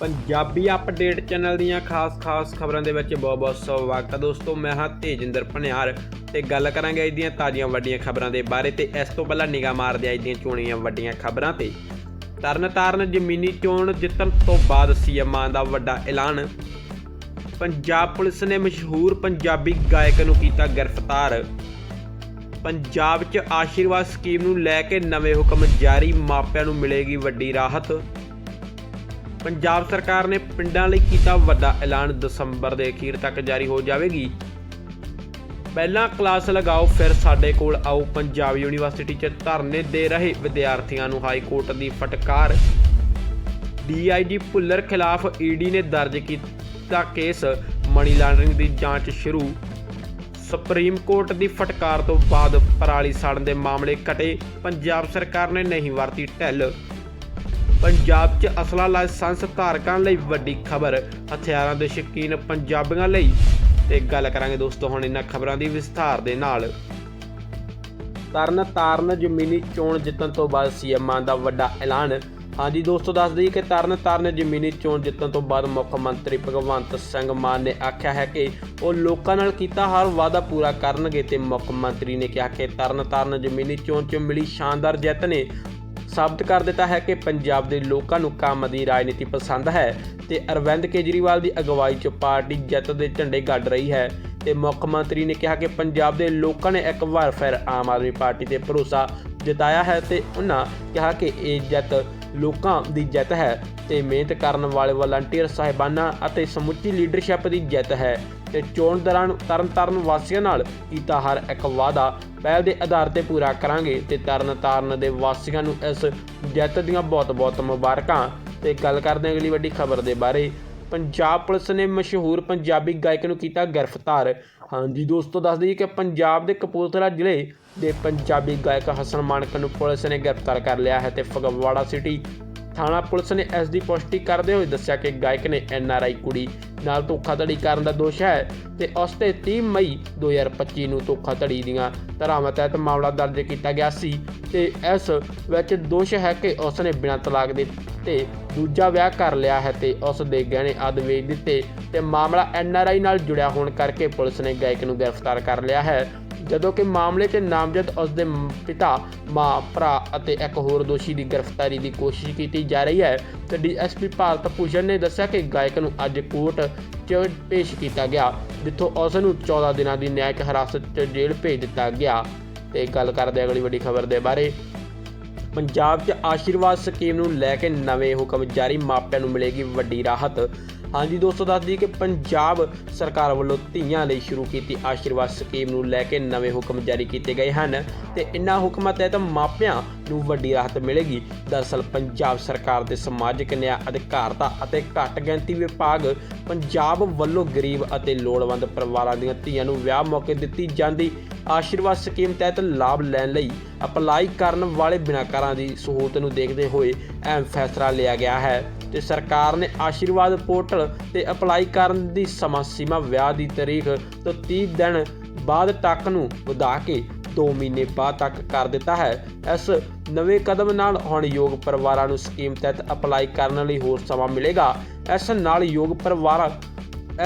Punjabi update channel ਦੀਆਂ ਖਾਸ-ਖਾਸ ਖਬਰਾਂ ਦੇ ਵਿੱਚ ਬਹੁਤ-ਬਹੁਤ ਸਵਾਗਤ ਹੈ ਦੋਸਤੋ, ਮੈਂ ਹਾਂ ਤੇਜਿੰਦਰ ਭਨਿਆਰ ਤੇ ਗੱਲ ਕਰਾਂਗੇ ਅੱਜ ਦੀਆਂ ਤਾਜ਼ੀਆਂ ਵੱਡੀਆਂ ਖਬਰਾਂ ਦੇ ਬਾਰੇ ਤੇ ਇਸ ਤੋਂ ਪਹਿਲਾਂ ਨਿਗਾਹ ਮਾਰਦੇ ਅੱਜ ਦੀਆਂ ਚੋਣੀਆਂ ਵੱਡੀਆਂ ਖਬਰਾਂ ਤੇ। ਤਰਨਤਾਰਨ ਜ਼ਮੀਨੀ ਚੋਣ ਜਿੱਤਣ ਤੋਂ ਬਾਅਦ ਸੀਐਮ ਮਾਨ ਦਾ ਵੱਡਾ ਐਲਾਨ। ਪੰਜਾਬ ਪੁਲਿਸ ਨੇ ਮਸ਼ਹੂਰ ਪੰਜਾਬੀ ਗਾਇਕ ਨੂੰ ਕੀਤਾ ਗ੍ਰਿਫਤਾਰ। ਪੰਜਾਬ 'ਚ ਆਸ਼ੀਰਵਾਦ ਸਕੀਮ ਨੂੰ ਲੈ ਕੇ ਨਵੇਂ ਹੁਕਮ ਜਾਰੀ, ਮਾਪਿਆਂ ਨੂੰ ਮਿਲੇਗੀ ਵੱਡੀ ਰਾਹਤ। ਪੰਜਾਬ ਸਰਕਾਰ ਨੇ ਪਿੰਡਾਂ ਲਈ ਕੀਤਾ ਵੱਡਾ ਐਲਾਨ ਦਸੰਬਰ ਦੇ ਅਖੀਰ ਤੱਕ ਜਾਰੀ ਹੋ ਜਾਵੇਗੀ। ਪਹਿਲਾਂ ਕਲਾਸ ਲਗਾਓ, ਫਿਰ ਸਾਡੇ ਕੋਲ ਆਓ। ਪੰਜਾਬ ਯੂਨੀਵਰਸਿਟੀ 'ਚ ਧਰਨੇ ਦੇ ਰਹੇ ਵਿਦਿਆਰਥੀਆਂ ਨੂੰ ਹਾਈ ਕੋਰਟ ਦੀ ਫਟਕਾਰ। ਡੀਆਈਜੀ ਭੁੱਲਰ ਖਿਲਾਫ ਈਡੀ ਨੇ ਦਰਜ ਕੀਤਾ ਕੇਸ। ਮਨੀ ਲਾਂਡਰਿੰਗ ਦੀ ਜਾਂਚ ਸ਼ੁਰੂ। ਸੁਪਰੀਮ ਕੋਰਟ ਦੀ ਫਟਕਾਰ ਤੋਂ ਬਾਅਦ ਪਰਾਲੀ ਸਾੜਨ ਦੇ ਮਾਮਲੇ ਘਟੇ। ਪੰਜਾਬ ਸਰਕਾਰ ਨੇ ਨਹੀਂ ਵਰਤੀ ਢਿੱਲ। ਪੰਜਾਬ 'ਚ ਅਸਲਾ ਲਾਇਸੈਂਸ ਧਾਰਕਾਂ ਲਈ ਵੱਡੀ ਖਬਰ। ਹਥਿਆਰਾਂ ਦੇ ਸ਼ੌਕੀਨ ਪੰਜਾਬੀਆਂ ਲਈ। ਤੇ ਗੱਲ ਕਰਾਂਗੇ ਦੋਸਤੋ ਹੁਣ ਇਹਨਾਂ ਖਬਰਾਂ ਦੀ ਵਿਸਥਾਰ ਦੇ ਨਾਲ। ਤਰਨ ਤਾਰਨ ਜ਼ਮੀਨੀ ਚੋਣ ਜਿੱਤਣ ਤੋਂ ਬਾਅਦ ਸੀਐਮ ਮਾਨ ਦਾ ਵੱਡਾ ਐਲਾਨ। ਹਾਂਜੀ ਦੋਸਤੋ, ਦੱਸ ਦਈਏ ਕਿ ਤਰਨ ਤਾਰਨ ਜ਼ਮੀਨੀ ਚੋਣ ਜਿੱਤਣ ਤੋਂ ਬਾਅਦ ਮੁੱਖ ਮੰਤਰੀ ਭਗਵੰਤ ਸਿੰਘ ਮਾਨ ਨੇ ਆਖਿਆ ਹੈ ਕਿ ਉਹ ਲੋਕਾਂ ਨਾਲ ਕੀਤਾ ਹਰ ਵਾਅਦਾ ਪੂਰਾ ਕਰਨਗੇ ਤੇ ਮੁੱਖ ਮੰਤਰੀ ਨੇ ਕਿਹਾ ਕਿ ਤਰਨ ਤਾਰਨ ਜ਼ਮੀਨੀ ਚੋਣ 'ਚ ਮਿਲੀ ਸ਼ਾਨਦਾਰ ਜਿੱਤ ਨੇ। ਸਾਬਤ ਕਰ ਦਿੱਤਾ ਹੈ ਕਿ ਪੰਜਾਬ ਦੇ ਲੋਕਾਂ ਨੂੰ ਕੰਮ ਦੀ ਰਾਜਨੀਤੀ ਪਸੰਦ ਹੈ ਤੇ ਅਰਵਿੰਦ ਕੇਜਰੀਵਾਲ ਦੀ ਅਗਵਾਈ 'ਚ ਪਾਰਟੀ ਜਿੱਤ ਦੇ ਝੰਡੇ ਗੱਡ ਰਹੀ ਹੈ। ਤੇ ਮੁੱਖ ਮੰਤਰੀ ਨੇ ਕਿਹਾ ਕਿ ਪੰਜਾਬ ਦੇ ਲੋਕਾਂ ਨੇ ਇੱਕ ਵਾਰ ਫਿਰ ਆਮ ਆਦਮੀ ਪਾਰਟੀ ਤੇ ਭਰੋਸਾ ਜਤਾਇਆ ਹੈ ਤੇ ਉਹਨਾਂ ਕਿਹਾ ਕਿ ਇਹ ਜਿੱਤ ਲੋਕਾਂ ਦੀ ਜਿੱਤ ਹੈ ਤੇ ਮਿਹਨਤ ਕਰਨ ਵਾਲੇ ਵਲੰਟੀਅਰ ਸਾਹਿਬਾਨਾਂ ਅਤੇ ਸਮੁੱਚੀ ਲੀਡਰਸ਼ਿਪ ਦੀ ਜਿੱਤ ਹੈ ਤੇ ਚੋਣ ਦੌਰਾਨ ਤਰਨਤਾਰਨ ਵਾਸੀਆਂ ਨਾਲ ਕੀਤਾ ਹਰ ਇੱਕ ਵਾਅਦਾ। ਪਹਿਲ ਦੇ ਆਧਾਰ ਤੇ ਪੂਰਾ ਕਰਾਂਗੇ ਤੇ ਤਰਨਤਾਰਨ ਦੇ ਵਾਸੀਆਂ ਨੂੰ ਇਸ ਜਿੱਤ ਦੀਆਂ ਬਹੁਤ-ਬਹੁਤ ਮੁਬਾਰਕਾਂ। ਤੇ ਗੱਲ ਕਰਦੇ ਹਾਂ ਅਗਲੀ ਵੱਡੀ ਖਬਰ ਦੇ ਬਾਰੇ। ਪੰਜਾਬ ਪੁਲਿਸ ਨੇ ਮਸ਼ਹੂਰ ਪੰਜਾਬੀ ਗਾਇਕ ਨੂੰ ਕੀਤਾ ਗ੍ਰਿਫਤਾਰ। ਹਾਂਜੀ ਦੋਸਤੋ, ਦੱਸ ਦਈਏ ਕਿ ਪੰਜਾਬ ਦੇ ਕਪੂਰਥਲਾ ਜ਼ਿਲ੍ਹੇ ਦੇ ਪੰਜਾਬੀ ਗਾਇਕ ਹਸਨ ਮਾਨਕ ਨੂੰ ਪੁਲਿਸ ਨੇ ਗ੍ਰਿਫਤਾਰ ਕਰ ਲਿਆ ਹੈ ਤੇ ਫਗਵਾੜਾ ਸਿਟੀ ਥਾਣਾ ਪੁਲਿਸ ਨੇ ਇਸ ਦੀ ਪੁਸ਼ਟੀ ਕਰਦੇ ਹੋਏ ਦੱਸਿਆ ਕਿ ਗਾਇਕ ਨੇ ਐਨਆਰਆਈ ਕੁੜੀ ਨਾਲ ਧੋਖਾਧੜੀ ਕਰਨ ਦਾ ਦੋਸ਼ ਹੈ ਤੇ ਉਸ ਤੇ 30 ਮਈ 2025 ਨੂੰ ਧੋਖਾਧੜੀ ਦੀਆਂ ਧਾਰਾਵਾਂ ਤਹਿਤ ਮਾਮਲਾ ਦਰਜ ਕੀਤਾ ਗਿਆ ਸੀ। ਤੇ ਇਸ ਵਿੱਚ ਦੋਸ਼ ਹੈ ਕਿ ਉਸ ਨੇ ਬਿਨਾਂ ਤਲਾਕ ਦੇ ਤੇ ਦੂਜਾ ਵਿਆਹ ਕਰ ਲਿਆ ਹੈ ਤੇ ਉਸ ਦੇ ਗਹਿਣੇ ਆਦਿ ਵੇਚ ਦਿੱਤੇ ਤੇ ਮਾਮਲਾ ਐਨਆਰਆਈ ਨਾਲ ਜੁੜਿਆ ਹੋਣ ਕਰਕੇ ਪੁਲਿਸ ਨੇ ਗਾਇਕ ਨੂੰ ਗ੍ਰਿਫਤਾਰ ਕਰ ਲਿਆ ਹੈ। ਜਦੋਂ ਕਿ ਮਾਮਲੇ 'ਚ ਨਾਮਜ਼ਦ ਉਸ ਦੇ ਪਿਤਾ, ਮਾਂ, ਭਰਾ ਅਤੇ ਇੱਕ ਹੋਰ ਦੋਸ਼ੀ ਦੀ ਗ੍ਰਿਫਤਾਰੀ ਦੀ ਕੋਸ਼ਿਸ਼ ਕੀਤੀ ਜਾ ਰਹੀ ਹੈ ਤੇ ਡੀਐਸਪੀ ਭਾਰਤ ਭੂਸ਼ਣ ਨੇ ਦੱਸਿਆ ਕਿ ਗਾਇਕ ਨੂੰ ਅੱਜ ਕੋਰਟ 'ਚ ਪੇਸ਼ ਕੀਤਾ ਗਿਆ, ਜਿੱਥੋਂ ਉਸ ਨੂੰ 14 ਦਿਨਾਂ ਦੀ ਨਿਆਇਕ ਹਿਰਾਸਤ 'ਚ ਜੇਲ੍ਹ ਭੇਜ ਦਿੱਤਾ ਗਿਆ। ਤੇ ਗੱਲ ਕਰਦੇ ਅਗਲੀ ਵੱਡੀ ਖਬਰ ਦੇ ਬਾਰੇ। ਪੰਜਾਬ 'ਚ ਆਸ਼ੀਰਵਾਦ ਸਕੀਮ ਨੂੰ ਲੈ ਕੇ ਨਵੇਂ ਹੁਕਮ ਜਾਰੀ, ਮਾਪਿਆਂ ਨੂੰ ਮਿਲੇਗੀ ਵੱਡੀ ਰਾਹਤ। ਹਾਂਜੀ ਦੋਸਤੋ, ਦੱਸ ਦਈਏ ਕਿ ਪੰਜਾਬ ਸਰਕਾਰ ਵੱਲੋਂ ਧੀਆਂ ਲਈ ਸ਼ੁਰੂ ਕੀਤੀ ਆਸ਼ੀਰਵਾਦ ਸਕੀਮ ਨੂੰ ਲੈ ਕੇ ਨਵੇਂ ਹੁਕਮ ਜਾਰੀ ਕੀਤੇ ਗਏ ਹਨ ਤੇ ਇਨ੍ਹਾਂ ਹੁਕਮਾਂ ਤਹਿਤ ਮਾਪਿਆਂ ਨੂੰ ਵੱਡੀ ਰਾਹਤ ਮਿਲੇਗੀ। ਦਰਅਸਲ, ਪੰਜਾਬ ਸਰਕਾਰ ਦੇ ਸਮਾਜਿਕ ਨਿਆਂ, ਅਧਿਕਾਰਤਾ ਅਤੇ ਘੱਟ ਗਿਣਤੀ ਵਿਭਾਗ ਪੰਜਾਬ ਵੱਲੋਂ ਗਰੀਬ ਅਤੇ ਲੋੜਵੰਦ ਪਰਿਵਾਰਾਂ ਦੀਆਂ ਧੀਆਂ ਨੂੰ ਵਿਆਹ ਮੌਕੇ ਦਿੱਤੀ ਜਾਂਦੀ ਆਸ਼ੀਰਵਾਦ ਸਕੀਮ ਤਹਿਤ ਲਾਭ ਲੈਣ ਲਈ ਅਪਲਾਈ ਕਰਨ ਵਾਲੇ ਬਿਨਾਕਾਰਾਂ ਦੀ ਸਹੂਲਤ ਨੂੰ ਦੇਖਦੇ ਹੋਏ ਅਹਿਮ ਫੈਸਲਾ ਲਿਆ ਗਿਆ ਹੈ। ਤੇ ਸਰਕਾਰ ਨੇ ਆਸ਼ੀਰਵਾਦ ਪੋਰਟਲ ਤੇ ਅਪਲਾਈ ਕਰਨ ਦੀ ਸਮਾਂ ਸੀਮਾ ਵਿਆਹ ਦੀ ਤਾਰੀਖ ਤੋਂ 30 ਦਿਨ ਬਾਅਦ ਤੱਕ ਨੂੰ ਵਧਾ ਕੇ 2 ਮਹੀਨੇ ਬਾਅਦ ਤੱਕ ਕਰ ਦਿੱਤਾ ਹੈ। ਇਸ ਨਵੇਂ ਕਦਮ ਨਾਲ ਹੁਣ ਯੋਗ ਪਰਿਵਾਰਾਂ ਨੂੰ ਸਕੀਮ ਤਹਿਤ ਅਪਲਾਈ ਕਰਨ ਲਈ ਹੋਰ ਸਮਾਂ ਮਿਲੇਗਾ। ਇਸ ਨਾਲ ਯੋਗ ਪਰਿਵਾਰ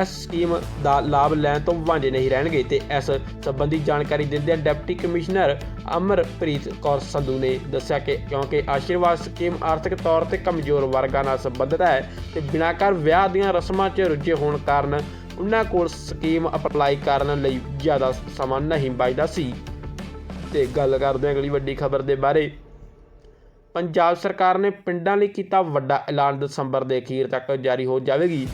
ਇਸ ਸਕੀਮ ਦਾ ਲਾਭ ਲੈਣ ਤੋਂ ਵਾਂਝੇ ਨਹੀਂ ਰਹਿਣਗੇ ਤੇ ਇਸ ਸੰਬੰਧੀ ਜਾਣਕਾਰੀ ਦਿੰਦਿਆਂ ਡਿਪਟੀ ਕਮਿਸ਼ਨਰ ਅਮਰਪ੍ਰੀਤ ਕੌਰ ਸੰਧੂ ਨੇ ਦੱਸਿਆ ਕਿ ਕਿਉਂਕਿ ਆਸ਼ੀਰਵਾਦ ਸਕੀਮ ਆਰਥਿਕ ਤੌਰ ਤੇ ਕਮਜ਼ੋਰ ਵਰਗਾਂ ਨਾਲ ਸੰਬੰਧਿਤ ਹੈ ਤੇ ਬਿਨਾਕਾਰ ਵਿਆਹ ਦੀਆਂ ਰਸਮਾਂ 'ਚ ਰੁੱਝੇ ਹੋਣ ਕਾਰਨ ਉਹਨਾਂ ਕੋਲ ਸਕੀਮ ਅਪਲਾਈ ਕਰਨ ਲਈ ਜ਼ਿਆਦਾ ਸਮਾਂ ਨਹੀਂ ਬਚਦਾ ਸੀ। ਤੇ ਗੱਲ ਕਰਦੇ ਹਾਂ ਅਗਲੀ ਵੱਡੀ ਖਬਰ ਦੇ ਬਾਰੇ। ਪੰਜਾਬ ਸਰਕਾਰ ਨੇ ਪਿੰਡਾਂ ਲਈ ਕੀਤਾ ਵੱਡਾ ਐਲਾਨ ਦਸੰਬਰ ਦੇ ਅਖੀਰ ਤੱਕ ਜਾਰੀ ਹੋ ਜਾਵੇਗੀ।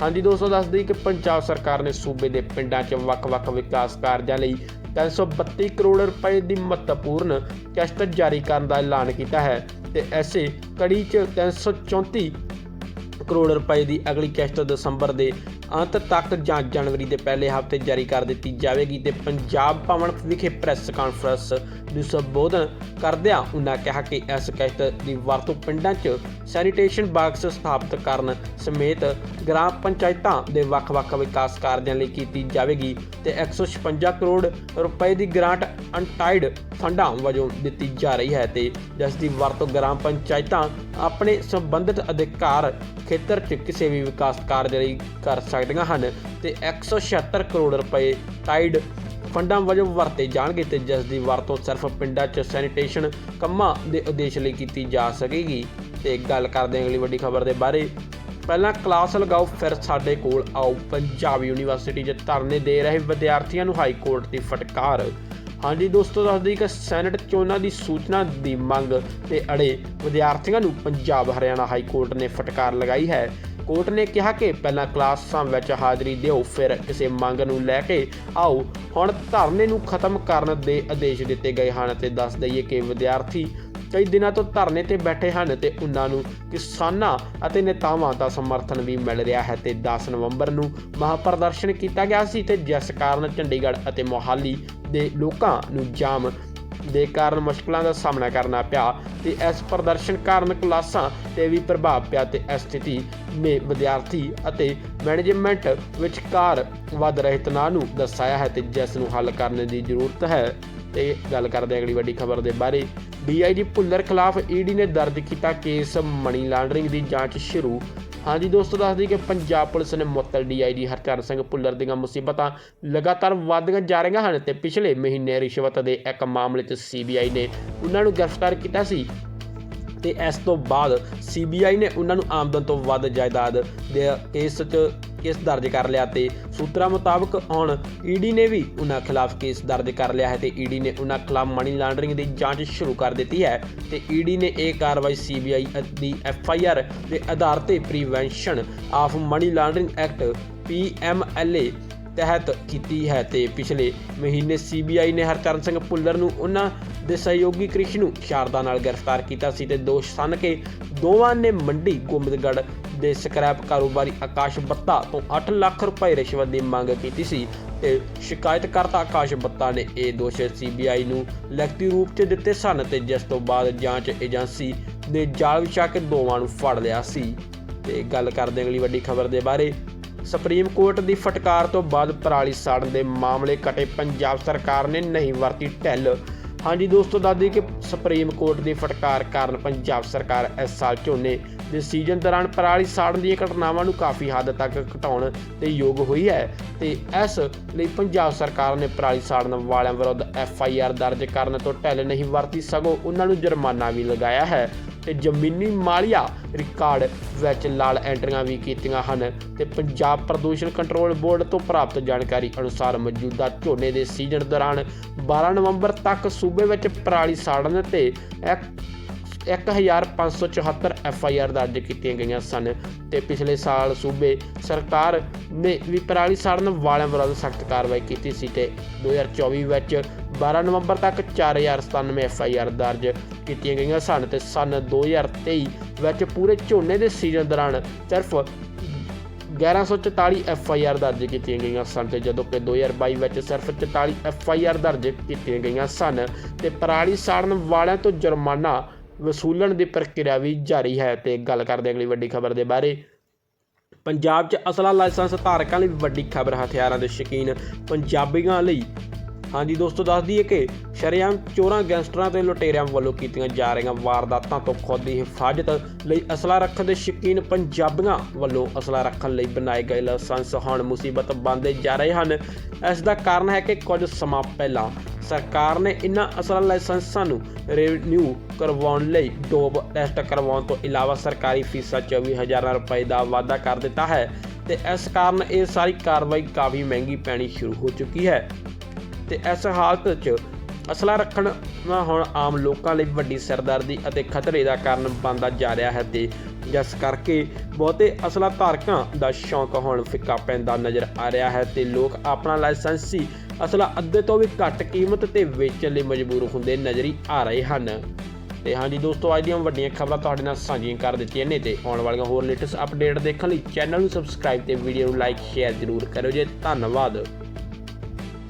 ਹਾਂਜੀ ਦੋਸਤੋ ਦੱਸ ਦਈਏ ਕਿ ਪੰਜਾਬ ਸਰਕਾਰ ਨੇ ਸੂਬੇ ਦੇ ਪਿੰਡਾਂ 'ਚ ਵੱਖ-ਵੱਖ ਵਿਕਾਸ ਕਾਰਜਾਂ ਲਈ 332 ਕਰੋੜ ਰੁਪਏ ਦੀ ਮਹੱਤਵਪੂਰਨ ਕਿਸ਼ਤ ਜਾਰੀ ਕਰਨ ਦਾ ਐਲਾਨ ਕੀਤਾ ਹੈ ਤੇ ਐਸੇ ਕੜੀ 'ਚ 334 ਕਰੋੜ ਰੁਪਏ ਦੀ ਅਗਲੀ ਕਿਸ਼ਤ ਦਸੰਬਰ ਦੇ ਅੰਤ ਤੱਕ ਜਾਂ ਜਨਵਰੀ ਦੇ ਪਹਿਲੇ ਹਫ਼ਤੇ ਜਾਰੀ ਕਰ ਦਿੱਤੀ ਜਾਵੇਗੀ ਤੇ ਪੰਜਾਬ ਭਵਨ ਵਿਖੇ ਪ੍ਰੈਸ ਕਾਨਫਰੰਸ ਨੂੰ ਸੰਬੋਧਨ ਕਰਦਿਆਂ ਉਨ੍ਹਾਂ ਕਿਹਾ ਕਿ ਇਸ ਕਿਸ਼ਤ ਦੀ ਵਰਤੋਂ ਪਿੰਡਾਂ 'ਚ ਸੈਨੀਟੇਸ਼ਨ ਬਾਕਸ ਸਥਾਪਿਤ ਕਰਨ ਸਮੇਤ ਗ੍ਰਾਮ ਪੰਚਾਇਤਾਂ ਦੇ ਵੱਖ-ਵੱਖ ਵਿਕਾਸ ਕਾਰਜਾਂ ਲਈ ਕੀਤੀ ਜਾਵੇਗੀ ਤੇ 156 ਕਰੋੜ ਰੁਪਏ ਦੀ ਗ੍ਰਾਂਟ ਅਨਟਾਈਡ ਫੰਡਾਂ ਵਜੋਂ ਦਿੱਤੀ ਜਾ ਰਹੀ ਹੈ ਤੇ ਜਿਸ ਦੀ ਵਰਤੋਂ ਗ੍ਰਾਮ ਪੰਚਾਇਤਾਂ ਆਪਣੇ ਸੰਬੰਧਿਤ ਅਧਿਕਾਰ ਖੇਤਰ 'ਚ ਕਿਸੇ ਵੀ ਵਿਕਾਸ ਕਾਰਜ ਲਈ ਕਰ ਸਕਦੀਆਂ ਸਕਦੀਆਂ ਹਨ ਤੇ 176 ਕਰੋੜ ਰੁਪਏ ਟਾਈਡ ਫੰਡਾਂ ਵਜੋਂ ਵਰਤੇ ਜਾਣਗੇ ਤੇ ਜਿਸ ਦੀ ਵਰਤੋਂ ਸਿਰਫ ਪਿੰਡਾਂ 'ਚ ਸੈਨੀਟੇਸ਼ਨ ਕੰਮਾਂ ਦੇ ਉਦੇਸ਼ ਲਈ ਕੀਤੀ ਜਾ ਸਕੇਗੀ। ਤੇ ਗੱਲ ਕਰਦੇ ਹਾਂ ਅਗਲੀ ਵੱਡੀ ਖਬਰ ਦੇ ਬਾਰੇ। ਪਹਿਲਾਂ ਕਲਾਸ ਲਗਾਓ, ਫਿਰ ਸਾਡੇ ਕੋਲ ਆਓ। ਪੰਜਾਬ ਯੂਨੀਵਰਸਿਟੀ 'ਚ ਧਰਨੇ ਦੇ ਰਹੇ ਵਿਦਿਆਰਥੀਆਂ ਨੂੰ ਹਾਈ ਕੋਰਟ ਦੀ ਫਟਕਾਰ। ਹਾਂਜੀ ਦੋਸਤੋ ਦੱਸਦੀ ਕਿ ਸੈਨੇਟ ਚੋਣਾਂ ਦੀ ਸੂਚਨਾ ਦੀ ਮੰਗ ਤੇ ਅੜੇ ਵਿਦਿਆਰਥੀਆਂ ਨੂੰ ਪੰਜਾਬ ਹਰਿਆਣਾ ਹਾਈ ਕੋਰਟ ਨੇ ਫਟਕਾਰ ਲਗਾਈ ਹੈ। ਕੋਰਟ ਨੇ ਕਿਹਾ ਕਿ ਪਹਿਲਾਂ ਕਲਾਸਾਂ ਵਿੱਚ ਹਾਜ਼ਰੀ ਦਿਓ, ਫਿਰ ਕਿਸੇ ਮੰਗ ਨੂੰ ਲੈ ਕੇ ਆਓ। ਹੁਣ ਧਰਨੇ ਨੂੰ ਖਤਮ ਕਰਨ ਦੇ ਆਦੇਸ਼ ਦਿੱਤੇ ਗਏ ਹਨ ਤੇ ਦੱਸ ਦਈਏ ਕਿ ਵਿਦਿਆਰਥੀ ਕਈ ਦਿਨਾਂ ਤੋਂ ਧਰਨੇ ਤੇ ਬੈਠੇ ਹਨ ਤੇ ਉਹਨਾਂ ਨੂੰ ਕਿਸਾਨਾਂ ਅਤੇ ਨੇਤਾਵਾਂ ਦਾ ਸਮਰਥਨ ਵੀ ਮਿਲ ਰਿਹਾ ਹੈ ਤੇ 10 ਨਵੰਬਰ ਨੂੰ ਮਹਾਪ੍ਰਦਰਸ਼ਨ ਕੀਤਾ ਗਿਆ ਸੀ ਤੇ ਜਿਸ ਕਾਰਨ ਚੰਡੀਗੜ੍ਹ ਅਤੇ ਮੋਹਾਲੀ ਦੇ ਲੋਕਾਂ ਨੂੰ ਜਾਮ ਦੇ ਕਾਰਨ ਮੁਸ਼ਕਲਾਂ ਦਾ ਸਾਹਮਣਾ ਕਰਨਾ ਪਿਆ ਤੇ ਇਸ ਪ੍ਰਦਰਸ਼ਨ ਕਾਰਨ ਕਲਾਸਾਂ ਤੇ ਵੀ ਪ੍ਰਭਾਵ ਪਿਆ ਤੇ ਇਸ ਸਥਿਤੀ ਨੇ ਵਿਦਿਆਰਥੀ ਅਤੇ ਮੈਨੇਜਮੈਂਟ ਵਿਚਕਾਰ ਵੱਧ ਰਹੇ ਤਣਾਅ ਨੂੰ ਦਰਸਾਇਆ ਹੈ ਤੇ ਜਿਸ ਨੂੰ ਹੱਲ ਕਰਨ ਦੀ ਜ਼ਰੂਰਤ ਹੈ ਤੇ ਗੱਲ ਕਰਦੇ ਹਾਂ ਅਗਲੀ ਵੱਡੀ ਖਬਰ ਦੇ ਬਾਰੇ। ਡੀਆਈਜੀ ਭੁੱਲਰ ਖਿਲਾਫ ਈਡੀ ਨੇ ਦਰਜ ਕੀਤਾ ਕੇਸ ਮਨੀ ਲਾਂਡਰਿੰਗ ਦੀ ਜਾਂਚ ਸ਼ੁਰੂ ਹਾਂਜੀ ਦੋਸਤੋ, ਦੱਸ ਦਈਏ ਕਿ ਪੰਜਾਬ ਪੁਲਿਸ ਨੇ ਮੁਅੱਤਲ ਡੀਆਈਜੀ ਹਰਚਰਨ ਸਿੰਘ ਭੁੱਲਰ ਦੀਆਂ ਮੁਸੀਬਤਾਂ ਲਗਾਤਾਰ ਵੱਧਦੀਆਂ ਜਾ ਰਹੀਆਂ ਹਨ ਤੇ ਪਿਛਲੇ ਮਹੀਨੇ ਰਿਸ਼ਵਤ ਦੇ ਇੱਕ ਮਾਮਲੇ 'ਚ ਸੀਬੀਆਈ ਨੇ ਉਹਨਾਂ ਨੂੰ ਗ੍ਰਿਫਤਾਰ ਕੀਤਾ ਸੀ ਤੇ ਇਸ ਤੋਂ ਬਾਅਦ ਸੀਬੀਆਈ ਨੇ ਉਹਨਾਂ ਨੂੰ ਆਮਦਨ ਤੋਂ ਵੱਧ ਜਾਇਦਾਦ ਦੇ ਕੇਸ 'ਚ ਕੇਸ ਦਰਜ ਕਰ ਲਿਆ ਤੇ ਸੂਤਰਾਂ ਮੁਤਾਬਕ ਹੁਣ ਈਡੀ ਨੇ ਵੀ ਉਹਨਾਂ ਖਿਲਾਫ ਕੇਸ ਦਰਜ ਕਰ ਲਿਆ ਹੈ ਤੇ ਈਡੀ ਨੇ ਉਹਨਾਂ ਖਿਲਾਫ ਮਨੀ ਲਾਂਡਰਿੰਗ ਦੀ ਜਾਂਚ ਸ਼ੁਰੂ ਕਰ ਦਿੱਤੀ ਹੈ ਤੇ ਈਡੀ ਨੇ ਇਹ ਕਾਰਵਾਈ ਸੀਬੀਆਈ ਦੀ ਐਫਆਈਆਰ ਦੇ ਆਧਾਰ ਤੇ prevention of money laundering act PMLA ਤਹਿਤ ਕੀਤੀ ਹੈ ਤੇ ਪਿਛਲੇ ਮਹੀਨੇ ਸੀਬੀਆਈ ਨੇ ਹਰਚਰਨ ਸਿੰਘ ਭੁੱਲਰ ਨੂੰ ਉਹਨਾਂ ਦੇ ਸਹਿਯੋਗੀ ਕ੍ਰਿਸ਼ ਨੂੰ ਸ਼ਾਰਦਾ ਨਾਲ ਗ੍ਰਿਫਤਾਰ ਕੀਤਾ ਸੀ ਤੇ ਦੋਸ਼ ਸਨ ਕਿ ਦੋਵਾਂ ਨੇ ਮੰਡੀ ਗੋਬਿੰਦਗੜ੍ਹ ਦੇ ਸਕ੍ਰੈਪ ਕਾਰੋਬਾਰੀ ਆਕਾਸ਼ ਬੱਤਾ ਤੋਂ 8 ਲੱਖ ਰੁਪਏ ਰਿਸ਼ਵਤ ਦੀ ਮੰਗ ਕੀਤੀ ਸੀ ਤੇ ਸ਼ਿਕਾਇਤਕਰਤਾ ਆਕਾਸ਼ ਬੱਤਾ ਨੇ ਇਹ ਦੋਸ਼ ਸੀਬੀਆਈ ਨੂੰ ਲਿਖਤੀ ਰੂਪ 'ਚ ਦਿੱਤੇ ਸਨ ਤੇ ਜਿਸ ਤੋਂ ਬਾਅਦ ਜਾਂਚ ਏਜੰਸੀ ਨੇ ਜਾਲ ਵਿਛਾ ਕੇ ਦੋਵਾਂ ਨੂੰ ਫੜ ਲਿਆ ਸੀ। ਤੇ ਗੱਲ ਕਰਦੇ ਅਗਲੀ ਵੱਡੀ ਖਬਰ ਦੇ ਬਾਰੇ। ਸੁਪਰੀਮ ਕੋਰਟ ਦੀ ਫਟਕਾਰ ਤੋਂ ਬਾਅਦ ਪਰਾਲੀ ਸਾੜਨ ਦੇ ਮਾਮਲੇ ਕਟੇ ਪੰਜਾਬ ਸਰਕਾਰ ਨੇ ਨਹੀਂ ਵਰਤੀ ਢਿੱਲ ਹਾਂਜੀ ਦੋਸਤੋ ਦੱਸਦੀ ਕਿ ਸੁਪਰੀਮ ਕੋਰਟ ਦੀ ਫਟਕਾਰ ਕਾਰਨ ਪੰਜਾਬ ਸਰਕਾਰ ਇਸ ਸਾਲ ਝੋਨੇ ਦੇ ਸੀਜ਼ਨ ਦੌਰਾਨ ਪਰਾਲੀ ਸਾੜਨ ਦੀਆਂ ਘਟਨਾਵਾਂ ਨੂੰ ਕਾਫੀ ਹੱਦ ਤੱਕ ਘਟਾਉਣ ਦੇ ਯੋਗ ਹੋਈ ਹੈ ਤੇ ਇਸ ਲਈ ਪੰਜਾਬ ਸਰਕਾਰ ਨੇ ਪਰਾਲੀ ਸਾੜਨ ਵਾਲਿਆਂ ਵਿਰੁੱਧ ਐਫ ਆਈ ਆਰ ਦਰਜ ਕਰਨ ਤੋਂ ਢਿੱਲ ਨਹੀਂ ਵਰਤੀ, ਸਗੋਂ ਉਹਨਾਂ ਨੂੰ ਜੁਰਮਾਨਾ ਵੀ ਲਗਾਇਆ ਹੈ ਤੇ ਜ਼ਮੀਨੀ ਮਾਲੀਆ ਰਿਕਾਰਡ ਵਿੱਚ ਲਾਲ ਐਂਟਰੀਆਂ ਵੀ ਕੀਤੀਆਂ ਹਨ ਤੇ ਪੰਜਾਬ ਪ੍ਰਦੂਸ਼ਣ ਕੰਟਰੋਲ ਬੋਰਡ ਤੋਂ ਪ੍ਰਾਪਤ ਜਾਣਕਾਰੀ ਅਨੁਸਾਰ ਮੌਜੂਦਾ ਝੋਨੇ ਦੇ ਸੀਜ਼ਨ ਦੌਰਾਨ 12 ਨਵੰਬਰ ਤੱਕ ਸੂਬੇ ਵਿੱਚ ਪਰਾਲੀ ਸਾੜਨ ਤੇ 1574 ਐਫ ਆਈ ਆਰ ਦਰਜ ਕੀਤੀਆਂ ਗਈਆਂ ਸਨ ਤੇ ਪਿਛਲੇ ਸਾਲ ਸੂਬੇ ਸਰਕਾਰ ਨੇ ਵੀ ਪਰਾਲੀ ਸਾੜਨ ਵਾਲਿਆਂ ਵਿਰੁੱਧ ਸਖਤ ਕਾਰਵਾਈ ਕੀਤੀ ਸੀ ਤੇ 2024 ਵਿੱਚ 12 ਨਵੰਬਰ ਤੱਕ 4097 ਐਫ ਆਈ ਆਰ ਦਰਜ ਕੀਤੀਆਂ ਗਈਆਂ ਸਨ ਤੇ ਸਨ 2023 ਵਿੱਚ ਪੂਰੇ ਝੋਨੇ ਦੇ ਸੀਜ਼ਨ ਦੌਰਾਨ ਸਿਰਫ 1144 ਐਫ ਆਈ ਆਰ ਦਰਜ ਕੀਤੀਆਂ ਗਈਆਂ ਸਨ ਤੇ ਜਦੋਂ ਕਿ 2022 ਵਿੱਚ ਸਿਰਫ 44 ਐਫ ਆਈ ਆਰ ਦਰਜ ਕੀਤੀਆਂ ਗਈਆਂ ਸਨ ਤੇ ਪਰਾਲੀ ਸਾੜਨ ਵਾਲਿਆਂ ਤੋਂ ਜੁਰਮਾਨਾ ਵਸੂਲਣ ਦੀ ਪ੍ਰਕਿਰਿਆ ਵੀ ਜਾਰੀ ਹੈ ਤੇ ਗੱਲ ਕਰਦੇ ਅਗਲੀ ਵੱਡੀ ਖਬਰ ਦੇ ਬਾਰੇ। ਪੰਜਾਬ 'ਚ ਅਸਲਾ ਲਾਇਸੈਂਸ ਧਾਰਕਾਂ ਲਈ ਵੱਡੀ ਖਬਰ, ਹਥਿਆਰਾਂ ਦੇ ਸ਼ੌਕੀਨ ਪੰਜਾਬੀਆਂ ਲਈ ਹਾਂਜੀ ਦੋਸਤੋ, ਦੱਸ ਦਈਏ ਕਿ ਸ਼ਰੇਆਮ ਚੋਰਾਂ, ਗੈਂਗਸਟਰਾਂ ਤੇ ਲੁਟੇਰਿਆਂ ਵੱਲੋਂ ਕੀਤੀਆਂ ਜਾ ਰਹੀਆਂ ਵਾਰਦਾਤਾਂ ਤੋਂ ਖੁਦ ਦੀ ਹਿਫਾਜ਼ਤ ਲਈ ਅਸਲਾ ਰੱਖਣ ਦੇ ਸ਼ੌਕੀਨ ਪੰਜਾਬੀਆਂ ਵੱਲੋਂ ਅਸਲਾ ਰੱਖਣ ਲਈ ਬਣਾਏ ਗਏ ਲਾਇਸੈਂਸ ਹੁਣ ਮੁਸੀਬਤ ਬਣਦੇ ਜਾ ਰਹੇ ਹਨ। ਇਸ ਦਾ ਕਾਰਨ ਹੈ ਕਿ ਕੁਝ ਸਮਾਂ ਪਹਿਲਾਂ ਸਰਕਾਰ ਨੇ ਇਨ੍ਹਾਂ ਅਸਲ ਲਾਇਸੈਂਸਾਂ ਨੂੰ ਰੀਨਿਊ ਕਰਵਾਉਣ ਲਈ ਡੋਪ ਟੈਸਟ ਕਰਵਾਉਣ ਤੋਂ ਇਲਾਵਾ ਸਰਕਾਰੀ ਫੀਸਾਂ 24000 ਰੁਪਏ ਦਾ ਵਾਅਦਾ ਕਰ ਦਿੱਤਾ ਹੈ ਤੇ ਇਸ ਕਾਰਨ ਇਹ ਸਾਰੀ ਕਾਰਵਾਈ ਕਾਫੀ ਮਹਿੰਗੀ ਪੈਣੀ ਸ਼ੁਰੂ ਹੋ ਚੁੱਕੀ ਹੈ। ਤੇ ਇਸ ਹਾਲਤ 'ਚ ਅਸਲਾ ਰੱਖਣਾ ਹੁਣ ਆਮ ਲੋਕਾਂ ਲਈ ਵੱਡੀ ਸਰਦਰਦੀ ਅਤੇ ਖਤਰੇ ਦਾ ਕਾਰਨ ਬਣਦਾ ਜਾ ਰਿਹਾ ਹੈ ਤੇ ਜਿਸ ਕਰਕੇ ਬਹੁਤੇ ਅਸਲਾ ਧਾਰਕਾਂ ਦਾ ਸ਼ੌਂਕ ਹੁਣ ਫਿੱਕਾ ਪੈਂਦਾ ਨਜ਼ਰ ਆ ਰਿਹਾ ਹੈ ਤੇ ਲੋਕ ਆਪਣਾ ਲਾਇਸੈਂਸੀ ਅਸਲਾ ਅੱਧੇ ਤੋਂ ਵੀ ਘੱਟ ਕੀਮਤ ਤੇ ਵੇਚਣ ਲਈ ਮਜਬੂਰ ਹੁੰਦੇ ਨਜ਼ਰ ਹੀ ਆ ਰਹੇ ਹਨ। ਤੇ ਹਾਂਜੀ ਦੋਸਤੋ, ਅੱਜ ਦੀਆਂ ਵੱਡੀਆਂ ਖਬਰਾਂ ਤੁਹਾਡੇ ਨਾਲ ਸਾਂਝੀਆਂ ਕਰ ਦਿੱਤੀਆਂ ਨੇ ਤੇ ਆਉਣ ਵਾਲੀਆਂ ਹੋਰ ਲੇਟੈਸਟ ਅਪਡੇਟ ਦੇਖਣ ਲਈ ਚੈਨਲ ਨੂੰ ਸਬਸਕ੍ਰਾਈਬ ਤੇ ਵੀਡੀਓ ਨੂੰ ਲਾਈਕ, ਸ਼ੇਅਰ ਜ਼ਰੂਰ ਕਰਿਓ ਜੇ। ਧੰਨਵਾਦ।